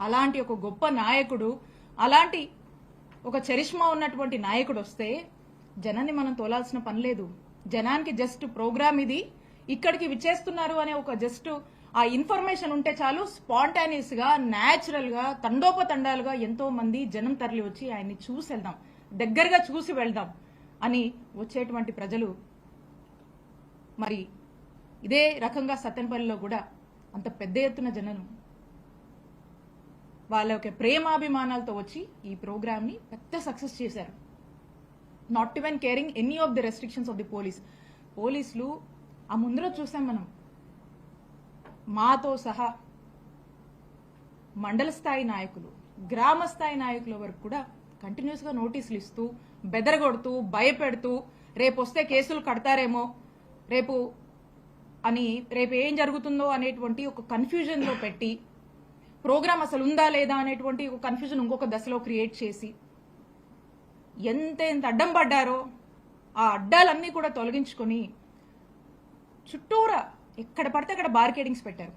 అలాంటి ఒక గొప్ప నాయకుడు అలాంటి ఒక చరిష్మా ఉన్నటువంటి నాయకుడు వస్తే జనాన్ని మనం తోలాల్సిన పని లేదు. జనానికి జస్ట్ ప్రోగ్రామ్ ఇది. ఇక్కడికి విచ్చేస్తున్నారు అనే ఒక జస్ట్ ఆ ఇన్ఫర్మేషన్ ఉంటే చాలు స్పాంటానియస్గా న్యాచురల్గా తండోపతండాలుగా ఎంతో మంది జనం తరలి వచ్చి ఆయన్ని చూసి వెళ్దాం. దగ్గరగా చూసి వెళ్దాం అని వచ్చేటువంటి ప్రజలు. మరి ఇదే రకంగా సత్యనపల్లిలో కూడా అంత పెద్ద ఎత్తున జనం వాళ్ళ యొక్క ప్రేమాభిమానాలతో వచ్చి ఈ ప్రోగ్రామ్ని పెద్ద సక్సెస్ చేశారు. Not even caring any of the restrictions of the police పోలీసులు ఆ ముందర చూసాం మనం. మాతో సహా మండల స్థాయి నాయకులు గ్రామ స్థాయి నాయకుల వరకు కూడా కంటిన్యూస్గా నోటీసులు ఇస్తూ బెదరగొడుతూ భయపెడుతూ రేపు వస్తే కేసులు కడతారేమో రేపు అని రేపు ఏం జరుగుతుందో అనేటువంటి ఒక కన్ఫ్యూజన్లో పెట్టి ప్రోగ్రామ్ అసలు ఉందా లేదా అనేటువంటి ఒక కన్ఫ్యూజన్ ఇంకొక దశలో క్రియేట్ చేసి ఎంత ఎంత అడ్డం పడ్డారో ఆ అడ్డాలన్నీ కూడా తొలగించుకొని చుట్టూరా ఎక్కడ పడితే అక్కడ బార్కెడింగ్స్ పెట్టారు.